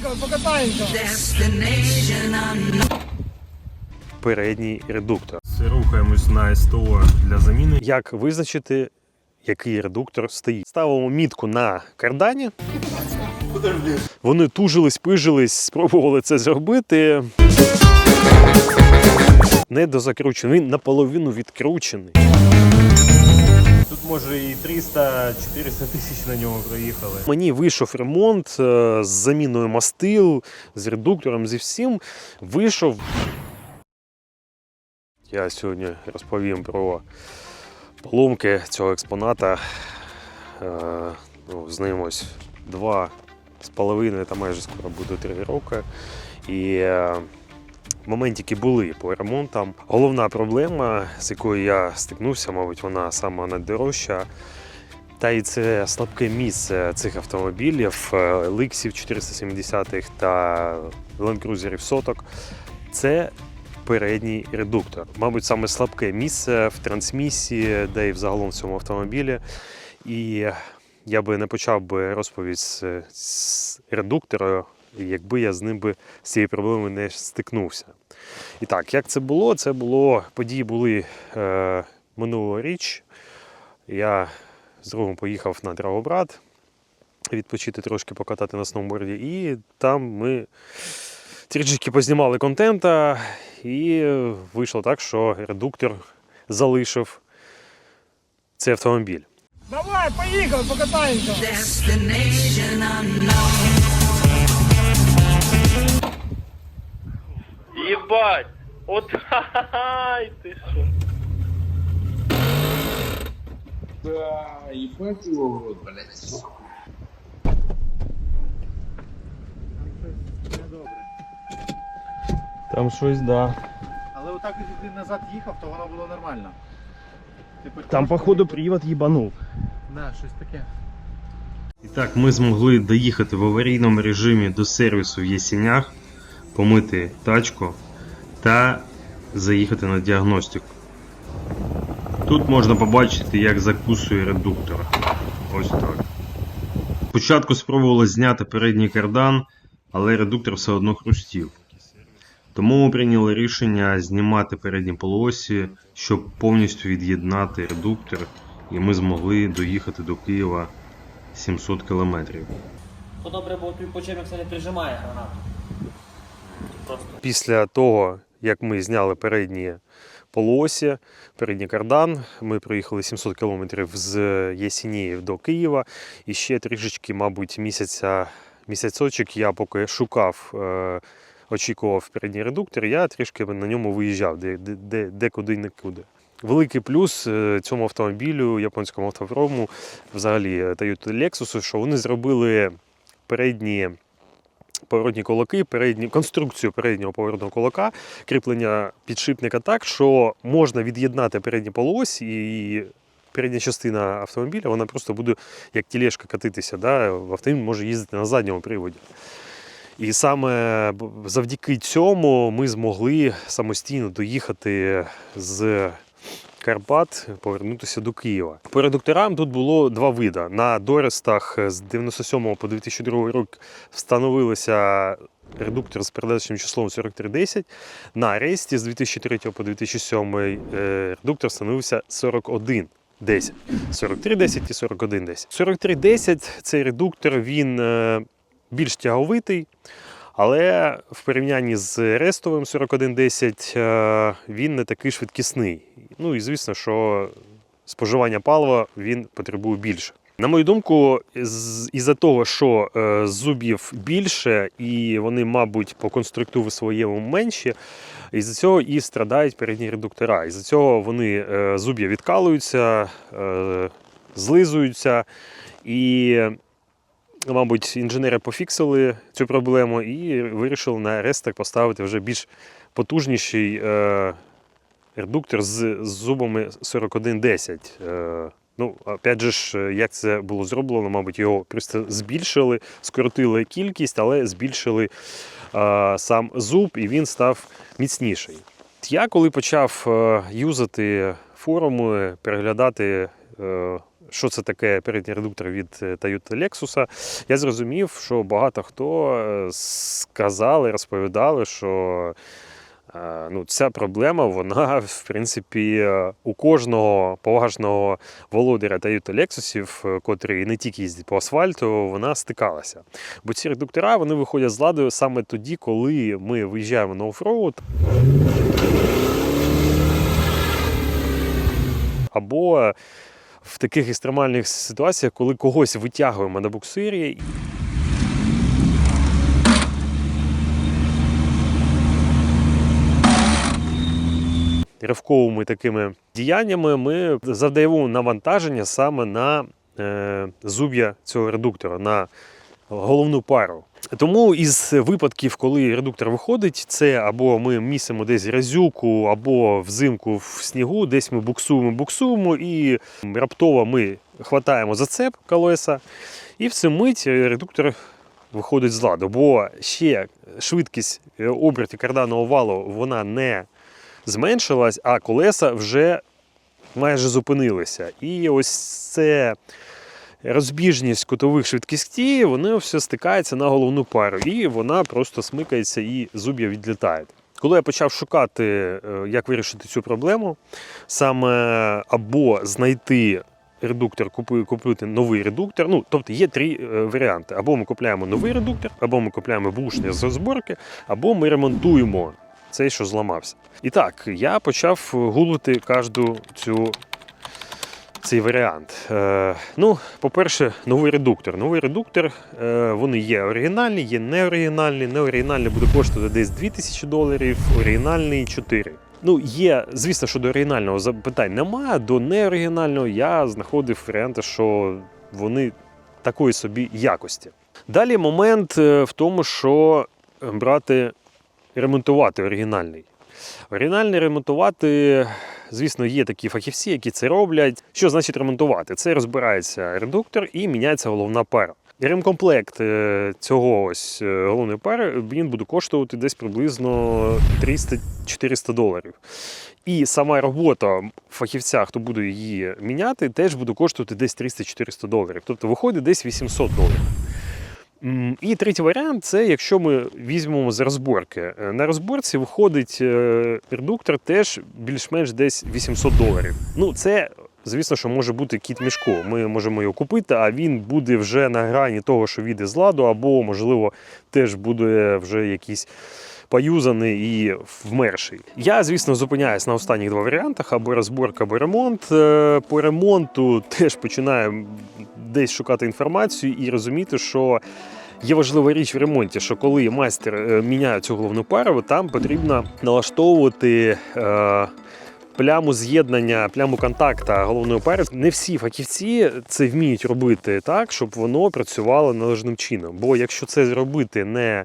поїхали, покатаємося. передній редуктор. Рухаємось на СТО для заміни. Як визначити, який редуктор стоїть? Ставимо мітку на кардані. Вони тужились, пижились, спробували це зробити. Не дозакручений, він наполовину відкручений. Може і 300-400 тисяч на нього проїхали. Мені вийшов ремонт е, з заміною мастил, з редуктором, зі всім. Вийшов я сьогодні розповім про поломки цього експоната. Е, ну, з ним ось два з половиною, та майже скоро буде три роки. І е, моментики були по ремонтам. Головна проблема, з якою я стикнувся, мабуть, вона сама найдорожча. Та і це слабке місце цих автомобілів, е, ликсів 470-х та Land соток. Це передній редуктор. Мабуть, саме слабке місце в трансмісії, де і взагалом в цьому автомобілі. І я би не почав би розповідь з, з редуктора, якби я з ним би з цією проблемою не стикнувся. І так, як це було? Це було події були е, минулого річ. Я з другом поїхав на Драгобрат відпочити трошки покатати на сноуборді, і там ми трішечки познімали контента, і вийшло так, що редуктор залишив цей автомобіль. Давай, поїхали, покатаємося. Ебать! Вот ай ты шо. Да, ебать его в рот, блядь. Там щось, да. Але отак, якщо ти назад їхав, то воно було нормально. Типу, Там, походу, привод їбанув. Да, щось таке. І так, ми змогли доїхати в аварійному режимі до сервісу в Єсінях, помити тачку та заїхати на діагностику. Тут можна побачити, як закусує редуктор. Ось так. Спочатку спробували зняти передній кардан, але редуктор все одно хрустів. Тому ми прийняли рішення знімати передні полуосі, щоб повністю від'єднати редуктор, і ми змогли доїхати до Києва 700 кілометрів. То добре, бо твій почерк це не прижимає гранату. Після того, як ми зняли передні полуосі, передній кардан, ми проїхали 700 кілометрів з Єсінєїв до Києва. І ще трішечки, мабуть, місяця, місяцочок я поки шукав, е, очікував передній редуктор, я трішки на ньому виїжджав, де, де, де, куди. Великий плюс е, цьому автомобілю, японському автопрому, взагалі е, Toyota Lexus, що вони зробили передні поворотні кулаки, передні, конструкцію переднього поворотного кулака, кріплення підшипника так, що можна від'єднати передні полуось і передня частина автомобіля вона просто буде як тілешка катитися. Да? Автомобіль може їздити на задньому приводі. І саме завдяки цьому ми змогли самостійно доїхати з Карпат, повернутися до Києва. По редукторам тут було два види. На Дорестах з 97 по 2002 рік встановилися редуктор з передаточним числом 4310. На Ресті з 2003 по 2007 е, редуктор встановився 4110. 4310 і 4110. 4310 цей редуктор він е, більш тяговитий. Але в порівнянні з рестовим 4110 е, він не такий швидкісний. Ну і звісно, що споживання палива він потребує більше. На мою думку, із-за того, що е, зубів більше і вони, мабуть, по конструктиву своєму менші, із-за цього і страдають передні редуктора. Із-за цього вони е, зуб'я відкалуються, злизуються і мабуть, інженери пофіксили цю проблему і вирішили на рестер поставити вже більш потужніший е, редуктор з, зубами 4110. Е, ну, опять же ж, як це було зроблено, мабуть, його просто збільшили, скоротили кількість, але збільшили е, сам зуб, і він став міцніший. Я коли почав юзати форуми, переглядати що це таке передній редуктор від е, Toyota Lexus, я зрозумів, що багато хто е, сказали, розповідали, що е, ну, ця проблема, вона, в принципі, у кожного поважного володаря Toyota Lexusів, котрий не тільки їздить по асфальту, вона стикалася. Бо ці редуктора вони виходять з ладу саме тоді, коли ми виїжджаємо на оффроуд. Або в таких екстремальних ситуаціях, коли когось витягуємо на буксирі. Ривковими такими діяннями ми завдаємо навантаження саме на е, зуб'я цього редуктора, на головну пару. Тому із випадків, коли редуктор виходить, це або ми місимо десь грязюку, або взимку в снігу, десь ми буксуємо, буксуємо, і раптово ми хватаємо за цеп колеса, і в цю мить редуктор виходить з ладу. Бо ще швидкість е, обертів карданного валу вона не зменшилась, а колеса вже майже зупинилися. І ось це розбіжність кутових швидкостей, вони все стикаються на головну пару, і вона просто смикається і зуб'я відлітають. Коли я почав шукати, е, як вирішити цю проблему, саме або знайти редуктор, купи- купити новий редуктор. Ну, тобто є три е, варіанти: або ми купляємо новий редуктор, або ми купляємо бушні з розборки, або ми ремонтуємо цей, що зламався. І так, я почав гуглити кожну цю цей варіант. Е, ну, по-перше, новий редуктор. Новий редуктор, е, вони є оригінальні, є неоригінальні. Неоригінальний буде коштувати десь 2000 доларів, оригінальний 4. Ну, є, звісно, що до оригінального запитань немає. До неоригінального я знаходив варіанти, що вони такої собі якості. Далі момент е, в тому, що брати ремонтувати оригінальний. Оригінальний ремонтувати, звісно, є такі фахівці, які це роблять. Що значить ремонтувати? Це розбирається редуктор і міняється головна пара. Ремкомплект е, цього ось е, головної пари він буде коштувати десь приблизно 300-400 доларів. І сама робота фахівця, хто буде її міняти, теж буде коштувати десь 300-400 доларів. Тобто виходить десь 800 доларів. І третій варіант це якщо ми візьмемо з розборки. Е, На розборці виходить е, редуктор теж більш-менш десь 800 доларів. Ну, це, звісно, що може бути кіт мішку. Ми можемо його купити, а він буде вже на грані того, що війде з ладу, або, можливо, теж буде вже якийсь. Поюзаний і вмерший. Я, звісно, зупиняюсь на останніх два варіантах: або розборка, або ремонт. Е, По ремонту теж починаю десь шукати інформацію і розуміти, що є важлива річ в ремонті, що коли майстер е, міняє цю головну пару, там потрібно налаштовувати. Е, Пляму з'єднання, пляму контакта головної пари. Не всі фахівці це вміють робити так, щоб воно працювало належним чином. Бо якщо це зробити не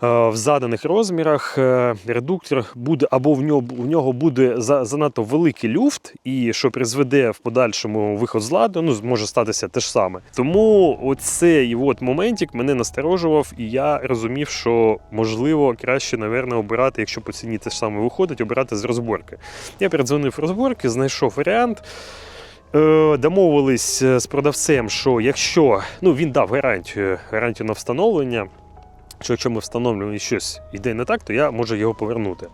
в заданих розмірах, е, редуктор буде або в нього, в нього буде за- занадто великий люфт, і що призведе в подальшому виход з ладу, ну може статися те ж саме. Тому оцей от моментик мене насторожував, і я розумів, що можливо краще, напевно, обирати, якщо по ціні те ж саме виходить, обирати з розборки. Я передзвонив розборки, знайшов варіант. Е, Домовились з продавцем, що якщо ну він дав гарантію, гарантію на встановлення, що якщо ми встановлюємо і щось йде не так, то я можу його повернути.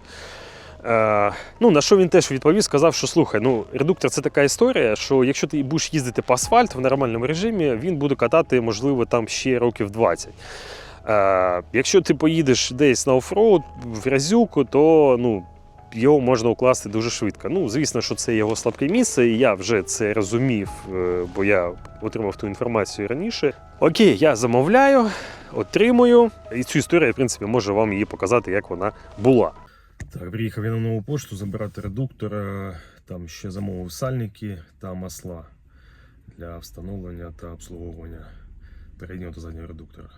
Е, ну, на що він теж відповів, сказав, що слухай, ну редуктор це така історія, що якщо ти будеш їздити по асфальт в нормальному режимі, він буде катати, можливо, там ще років 20. Е, якщо ти поїдеш десь на оффроуд, в грязюку, то ну, його можна укласти дуже швидко. Ну, звісно, що це його слабке місце, і я вже це розумів, е, бо я отримав ту інформацію раніше. Окей, я замовляю, отримую. І цю історію, в принципі, можу вам її показати, як вона була. Так, приїхав я на нову пошту забирати редуктора. Там ще замовив сальники та масла для встановлення та обслуговування переднього та заднього редуктора.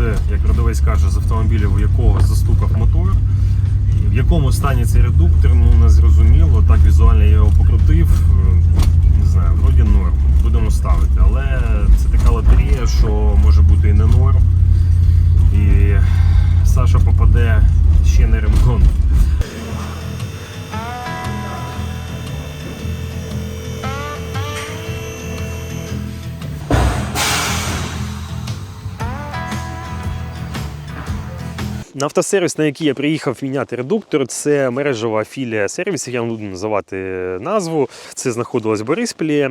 З, як продавець каже, з автомобіля, у якого застукав мотор. В якому стані цей редуктор, ну не зрозуміло. Так візуально я його покрутив. Е, Не знаю, вроді норм. Будемо ставити. Але це така лотерея, що може бути і не норм. І Саша попаде ще на ремонт. Автосервіс, на який я приїхав міняти редуктор, це мережева філія сервісів, я не буду називати назву. Це знаходилось в Борисполі.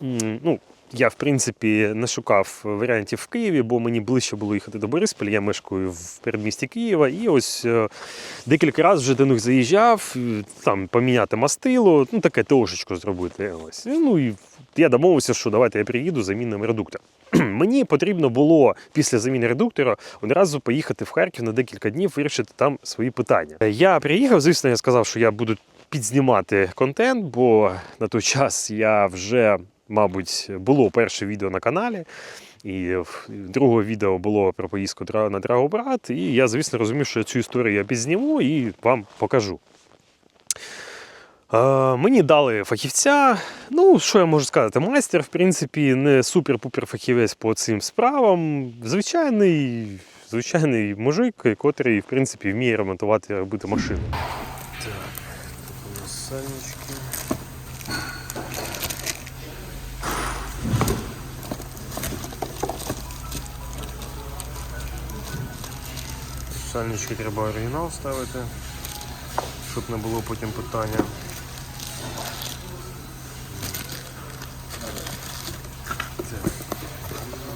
Ну, я, в принципі, не шукав варіантів в Києві, бо мені ближче було їхати до Борисполя. Я мешкаю в передмісті Києва. І ось е, декілька разів вже до них заїжджав, е, там поміняти мастило, ну таке трошечку зробити. Ось. Ну і я домовився, що давайте я приїду, замінимо редуктор. Мені потрібно було після заміни редуктора одразу поїхати в Харків на декілька днів, вирішити там свої питання. Е, Я приїхав, звісно, я сказав, що я буду підзнімати контент, бо на той час я вже, мабуть, було перше відео на каналі. І друге відео було про поїздку на Драгобрат. І я, звісно, розумів, що цю історію я підзніму і вам покажу. Мені дали фахівця. Ну, що я можу сказати? Майстер, в принципі, не супер-пупер фахівець по цим справам. Звичайний, звичайний мужик, котрий, в принципі, вміє ремонтувати і робити машину. Так, тут у нас сальнички. Сальнички треба оригінал ставити, щоб не було потім питання. Так,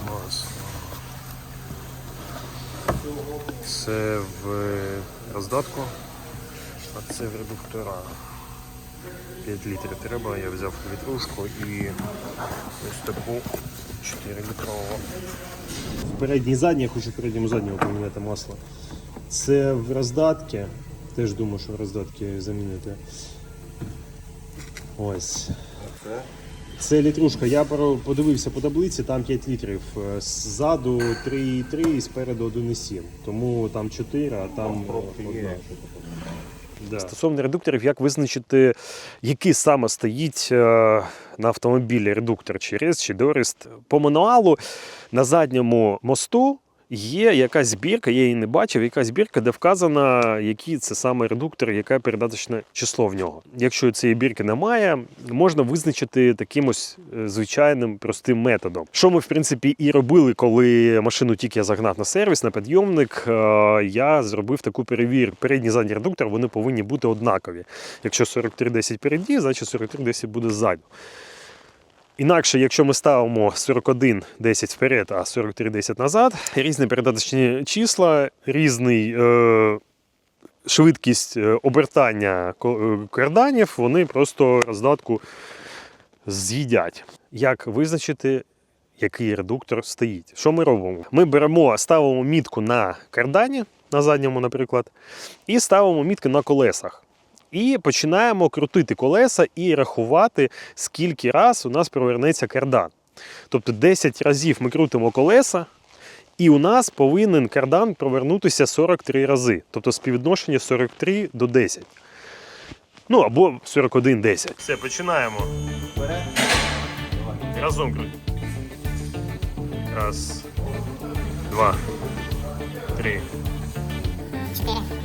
масло. Це в роздатку, а це в редуктора. 5 літрів треба, я взяв вітрушку і ось таку 4 літрову. Передній і задній, я хочу передньому задньому поміняти масло. Це в роздатки. Теж думаю, що в роздатки замінити. Ось. Це літрушка. Я подивився по таблиці, там 5 літрів. Е, Ззаду 3,3 і спереду 1,7. Тому там 4, а там одна. Да. Стосовно редукторів, як визначити, який саме стоїть е, на автомобілі редуктор, чи рез, чи дорист. По мануалу на задньому мосту є якась збірка, я її не бачив, якась збірка, де вказано, який це саме редуктор, яке передаточне число в нього. Якщо цієї бірки немає, можна визначити таким ось е, звичайним простим методом. Що ми, в принципі, і робили, коли машину тільки я загнав на сервіс, на підйомник. е, Я зробив таку перевірку. Передній задній редуктор вони повинні бути однакові. Якщо 4310 переді, значить 4310 буде ззаду. Інакше, якщо ми ставимо 41-10 вперед, а 43-10 назад, різні передаточні числа, різний е, швидкість е, обертання е, карданів, вони просто роздатку з'їдять. Як визначити, який редуктор стоїть? Що ми робимо? Ми беремо, ставимо мітку на кардані, на задньому, наприклад, і ставимо мітки на колесах. І починаємо крутити колеса і рахувати, скільки раз у нас провернеться кардан. Тобто 10 разів ми крутимо колеса, і у нас повинен кардан провернутися 43 рази. Тобто співвідношення 43 до 10. Ну або 41-10. Все, починаємо. Разом крутимо. Раз, два, три. четыре,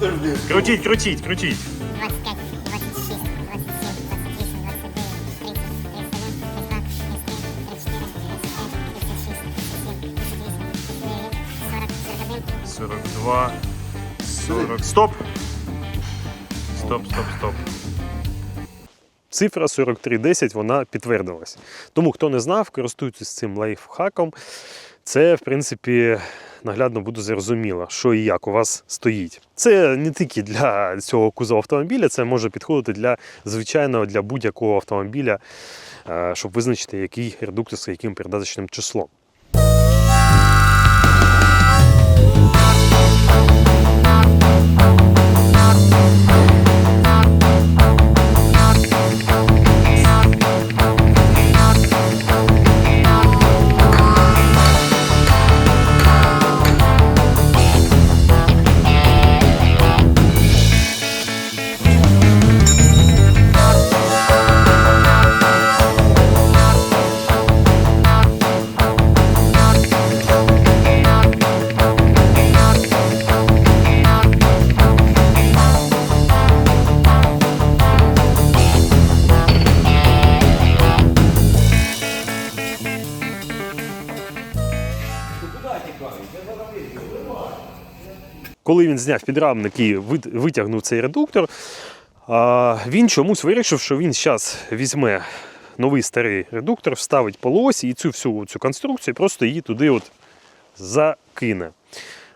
два, тридцать три, тридцать четыре, тридцать пять, тридцать шесть, тридцать семь, тридцать восемь, тридцать девять, сорок, сорок один. 42, 40. Стоп! Стоп, стоп, стоп. Цифра 4310 вона підтвердилась. Тому, хто не знав, користуйтесь цим лайфхаком. Це, в принципі, наглядно буде зрозуміло, що і як у вас стоїть. Це не тільки для цього кузова автомобіля, це може підходити для звичайного для будь-якого автомобіля е, щоб визначити, який редуктор з яким передаточним числом. Зняв підрамник і витягнув цей редуктор, він чомусь вирішив, що він зараз візьме новий старий редуктор, вставить полуосі і цю всю цю конструкцію просто її туди от закине.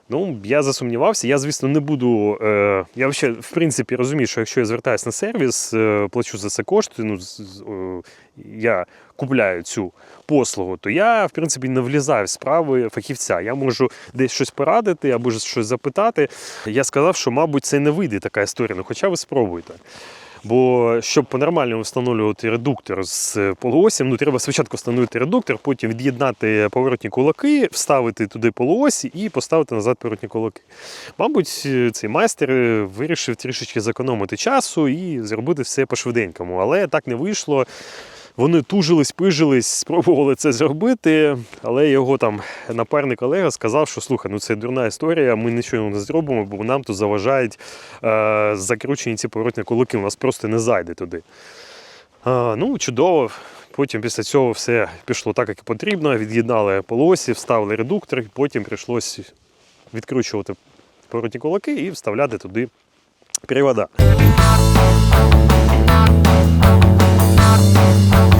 Ну, я засумнівався. Я, звісно, не буду. Е, я взагалі, в принципі, розумію, що якщо я звертаюся на сервіс, е, плачу за це кошти, ну, з- е, я купляю цю послугу, то я, в принципі, не влізаю в справи фахівця. Я можу десь щось порадити або щось запитати. Я сказав, що, мабуть, це не вийде така історія. Ну, хоча ви спробуйте. Бо щоб по-нормальному встановлювати редуктор з полуосі, ну треба спочатку встановити редуктор, потім від'єднати поворотні кулаки, вставити туди полуосі і поставити назад поворотні кулаки. Мабуть, цей майстер вирішив трішечки зекономити часу і зробити все по-швиденькому. Але так не вийшло. Вони тужились, пижились, спробували це зробити, але його там напарник Олега сказав, що слухай, ну це дурна історія, ми нічого не зробимо, бо нам тут заважають е, закручені ці поворотні кулаки, у нас просто не зайде туди. А, ну, чудово. Потім після цього все пішло так, як і потрібно. Від'єднали полосі, вставили редуктор, потім прийшлось відкручувати поворотні кулаки і вставляти туди привода. Thank you.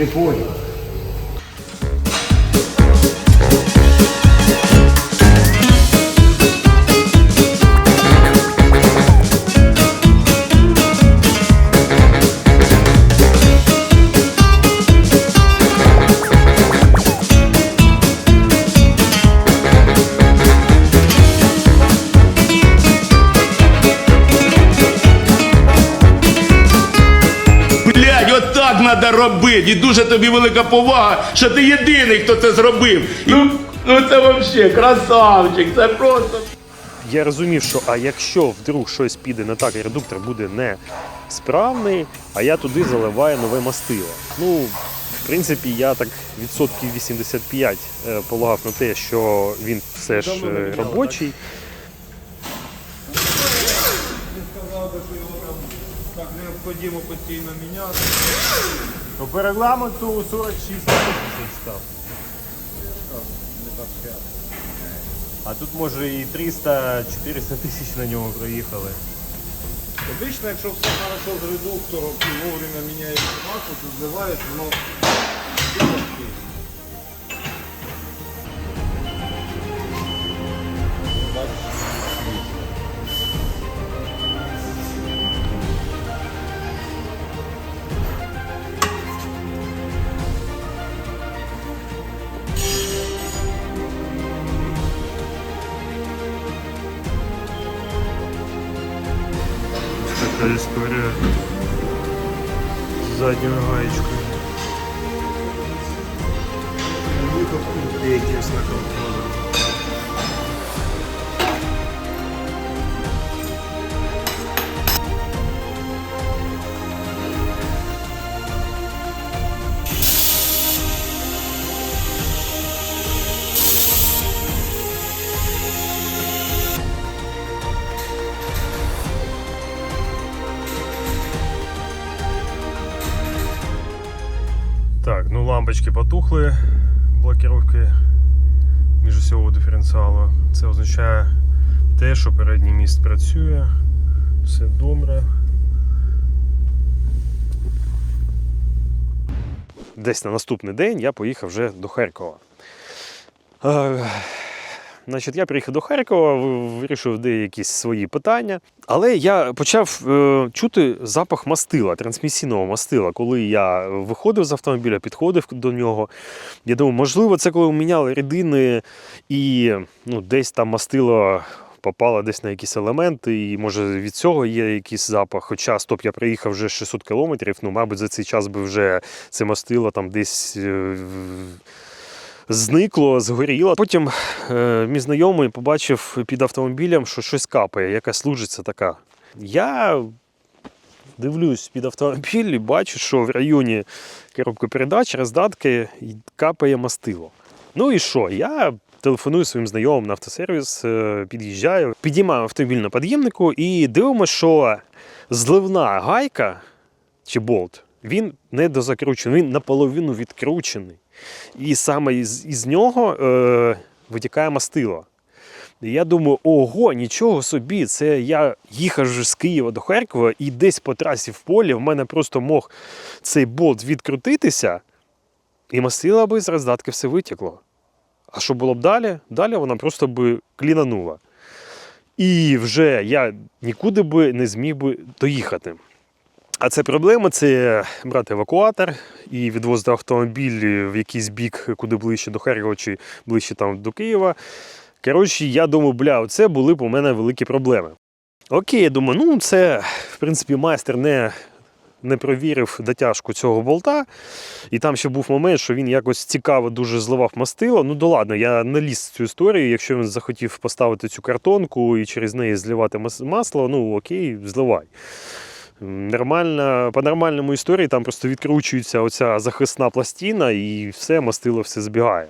Before you. Треба робити. І дуже тобі велика повага, що ти єдиний, хто це зробив. Ну, ну це взагалі красавчик, це просто. Я розумів, що а якщо вдруг щось піде не так, і редуктор буде не справний, а я туди заливаю нове мастило. Ну, в принципі, я так відсотків 85 е, полагав на те, що він все ж е, робочий. Необхідно постійно міняти. То по регламенту 46 тисяч став. А тут може і 300-400 тисяч на нього проїхали. Обично, якщо все хорошо з редуктором і вовремя міняєш масло, то зливаєш, воно лампочки потухли, блокировки міжосьового диференціалу. Це означає те, що передній міст працює, все добре. Десь на наступний день я поїхав вже до Харкова. Е, Значить, я приїхав до Харкова, вирішив деякі свої питання. Але я почав е, чути запах мастила, трансмісійного мастила. Коли я виходив з автомобіля, підходив до нього. Я думав, можливо, це коли міняли рідини і ну, десь там мастило попало десь на якісь елементи, і може від цього є якийсь запах. Хоча стоп, я приїхав вже 600 кілометрів, ну, мабуть, за цей час би вже це мастило там десь. Зникло, згоріло. Потім е, мій знайомий побачив під автомобілем, що щось капає, якась лужиця така. Я дивлюсь під автомобіль і бачу, що в районі коробки передач, роздатки капає мастило. Ну і що? Я телефоную своїм знайомим на автосервіс, е, під'їжджаю, підіймаю автомобіль на під'ємнику і дивимося, що зливна гайка чи болт, він не дозакручений, він наполовину відкручений. І саме із, із нього е, витікає мастило. І я думаю, ого, нічого собі, це я їхав вже з Києва до Харкова, і десь по трасі в полі в мене просто мог цей болт відкрутитися, і мастило би з роздатки все витекло. А що було б далі? Далі вона просто би клінанула. І вже я нікуди би не зміг би доїхати. А це проблема це брати евакуатор і відвозити автомобіль в якийсь бік, куди ближче до Харкова чи ближче там до Києва. Коротше, я думаю, бля, це були б у мене великі проблеми. Окей, я думаю, ну це, в принципі, майстер не, не провірив дотяжку цього болта. І там ще був момент, що він якось цікаво дуже зливав мастило. Ну, да ладно, я не ліз цю історію. Якщо він захотів поставити цю картонку і через неї зливати масло, ну окей, зливай. Нормально, по нормальному історії там просто відкручується оця захисна пластина і все, мастило все збігає.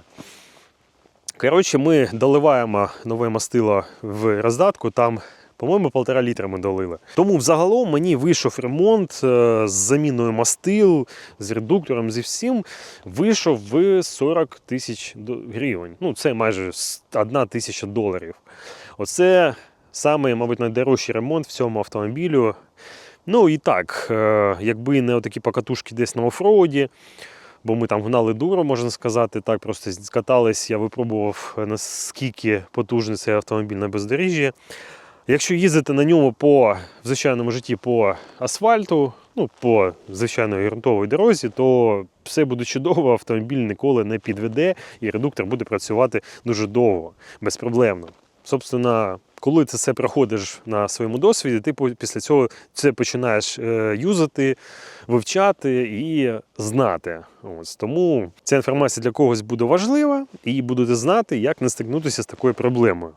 Коротше, ми доливаємо нове мастило в роздатку, там, по-моєму, полтора літра ми долили. Тому взагалом мені вийшов ремонт е, з заміною мастил, з редуктором, зі всім, вийшов в 40 тисяч гривень. Ну, це майже с- одна тисяча доларів. Оце саме, мабуть, найдорожчий ремонт в цьому автомобілю. Ну і так, е, якби не отакі покатушки десь на офроуді, бо ми там гнали дуро, можна сказати, так просто скатались, я випробував, наскільки потужний цей автомобіль на бездоріжжі. Якщо їздити на ньому по в звичайному житті по асфальту, ну, по звичайної ґрунтовій дорозі, то все буде чудово, автомобіль ніколи не підведе, і редуктор буде працювати дуже довго, безпроблемно. Собственно, коли ти це проходиш на своєму досвіді, ти після цього це починаєш е, юзати, вивчати і знати. Ось тому ця інформація для когось буде важлива, і будете знати, як не стикнутися з такою проблемою.